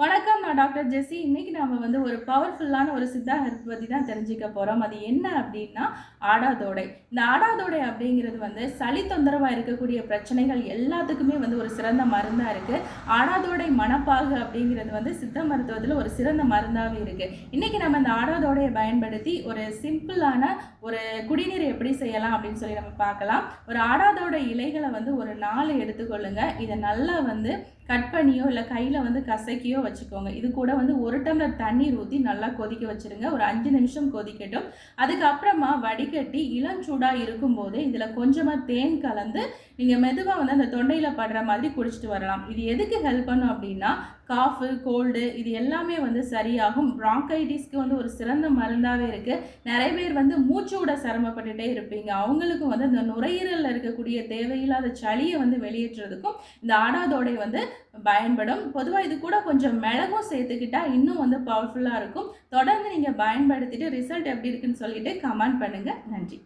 வணக்கம் நான் டாக்டர் ஜெஸ்ஸி இன்னைக்கு நாம வந்து ஒரு பவர்ஃபுல்லான ஒரு சித்தா ஹெல்ப் பற்றி தான் தெரிஞ்சுக்க போகிறோம் அது என்ன அப்படின்னா ஆடாதோடை. இந்த ஆடாதோடை அப்படிங்கிறது வந்து சளி தொந்தரவாக இருக்கக்கூடிய பிரச்சனைகள் எல்லாத்துக்குமே வந்து ஒரு சிறந்த மருந்தாக இருக்குது ஆடாதோடை மணப்பாகு அப்படிங்கிறது வந்து சித்த மருத்துவத்தில் ஒரு சிறந்த மருந்தாகவே இருக்குது இன்னைக்கு நம்ம இந்த ஆடாதோடையை பயன்படுத்தி ஒரு சிம்பிளான ஒரு குடிநீர் எப்படி செய்யலாம் அப்படின்னு சொல்லி நம்ம பார்க்கலாம். ஒரு ஆடாதோட இலைகளை வந்து ஒரு நாலு எடுத்துக்கொள்ளுங்க. இதை நல்லா வந்து கட் பண்ணியோ இல்லை கையில் வந்து கசக்கியோ வச்சுக்கோங்க. இது கூட வந்து ஒரு டம்ளர் தண்ணீர் ஊற்றி நல்லா கொதிக்க வச்சுருங்க. ஒரு அஞ்சு நிமிஷம் கொதிக்கட்டும். அதுக்கப்புறமா வடிகட்டி இளஞ்சூடாக இருக்கும்போது இதில் கொஞ்சமாக தேன் கலந்து நீங்கள் மெதுவாக வந்து அந்த தொண்டையில் படுற மாதிரி குடிச்சிட்டு வரலாம். இது எதுக்கு ஹெல்ப் பண்ணும் அப்படின்னா காஃபு கோல்டு இது எல்லாமே வந்து சரியாகும். ப்ராங்கைட்டிஸ்க்கு வந்து ஒரு சிறந்த மருந்தாகவே இருக்குது நிறைய பேர் வந்து மூச்சு விட சிரமப்பட்டுட்டே இருப்பீங்க. அவங்களுக்கும் வந்து இந்த நுரையீரலில் இருக்கக்கூடிய தேவையில்லாத சளியை வந்து வெளியேற்றுறதுக்கும் இந்த ஆடாதோடை வந்து பயன்படும். பொதுவாக இது கூட கொஞ்சம் மிளகும் சேர்த்துக்கிட்டா இன்னும் வந்து பவர்ஃபுல்லாக இருக்கும். தொடர்ந்து நீங்கள் பயன்படுத்திட்டு ரிசல்ட் எப்படி இருக்குன்னு சொல்லிட்டு கமெண்ட் பண்ணுங்கள் நன்றி.